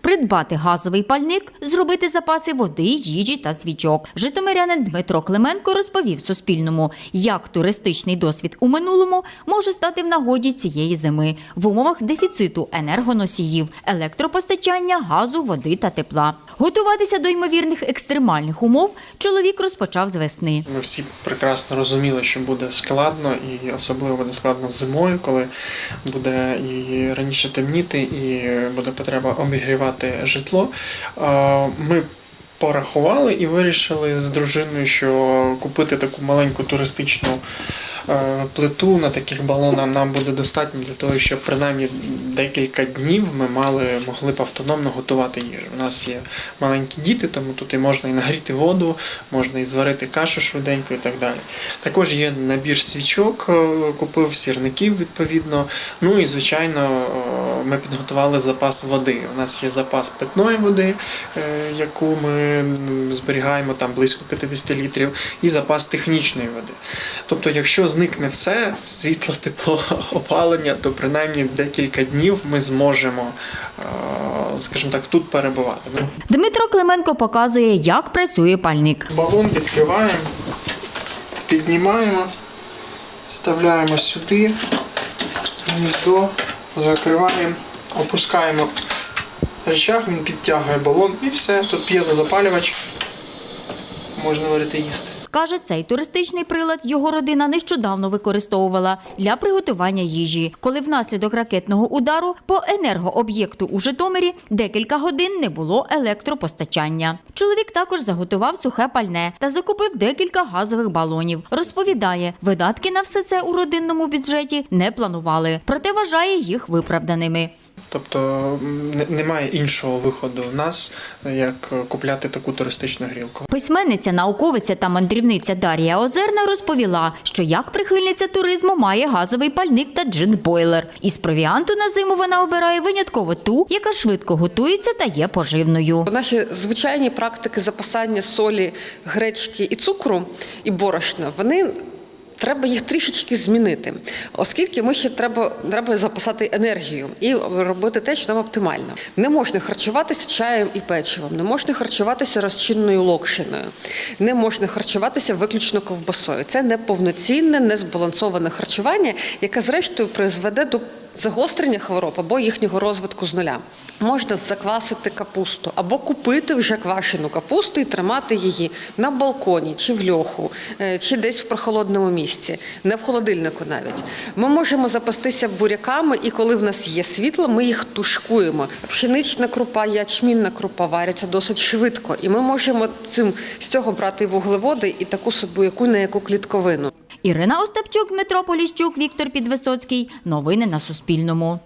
Придбати газовий пальник, зробити запаси води, їжі та свічок. Житомирянин Дмитро Клименко розповів Суспільному, як туристичний досвід у минулому може стати в нагоді цієї зими в умовах дефіциту енергоносіїв, електропостачання, газу, води та тепла. Готуватися до ймовірних екстремальних умов чоловік розпочав з весни. Ми всі прекрасно розуміли, що буде складно, і особливо буде складно зимою, коли буде і раніше темніти, і буде потреба обігрівати житло. Ми порахували і вирішили з дружиною, що купити таку маленьку туристичну плиту на таких балонах нам буде достатньо для того, щоб принаймні декілька днів ми мали могли б автономно готувати їжу. У нас є маленькі діти, тому тут і можна і нагріти воду, можна і зварити кашу швиденько і так далі. Також є набір свічок, е, купив сірників відповідно. Ну і звичайно, е, ми підготували запас води. У нас є запас питної води, е, яку ми зберігаємо там близько 50 літрів, і запас технічної води. Тобто, якщо зникне все, світло, тепло, опалення, то принаймні декілька днів ми зможемо, е, скажімо так, тут перебувати. Ну, Дмитро Клименко показує, як працює пальник. Балон відкриваємо, піднімаємо, вставляємо сюди, гніздо, закриваємо, опускаємо рычаг, він підтягує балон і все. Тут п'єзозапалювач, можна варити їсти. Каже, цей туристичний прилад його родина нещодавно використовувала для приготування їжі, коли внаслідок ракетного удару по енергооб'єкту у Житомирі декілька годин не було електропостачання. Чоловік також заготував сухе пальне та закупив декілька газових балонів. Розповідає, видатки на все це у родинному бюджеті не планували, проте вважає їх виправданими. Тобто немає іншого виходу в нас, як купляти таку туристичну грілку. Письменниця, науковиця та мандрівниця Дар'я Озерна розповіла, що як прихильниця туризму має газовий пальник та джин-бойлер. Із провіанту на зиму вона обирає винятково ту, яка швидко готується та є поживною. Наші звичайні практики запасання солі, гречки і цукру і борошна, вони. Треба їх трішечки змінити, оскільки ми ще треба, треба запасати енергію і робити те, що нам оптимально. Не можна харчуватися чаєм і печивом, не можна харчуватися розчинною локшиною, не можна харчуватися виключно ковбасою. Це неповноцінне, незбалансоване харчування, яке зрештою призведе до загострення хвороб або їхнього розвитку з нуля. Можна заквасити капусту або купити вже квашену капусту і тримати її на балконі чи в льоху, е, чи десь в прохолодному місці, не в холодильнику навіть. Ми можемо запастися буряками, і коли в нас є світло, ми їх тушкуємо. Пшенична крупа, ячмінна крупа варяться досить швидко, і ми можемо цим з цього брати вуглеводи і таку собі яку на яку клітковину. Ірина Остапчук, Дмитро Поліщук, Віктор Підвисоцький. Новини на Суспільному.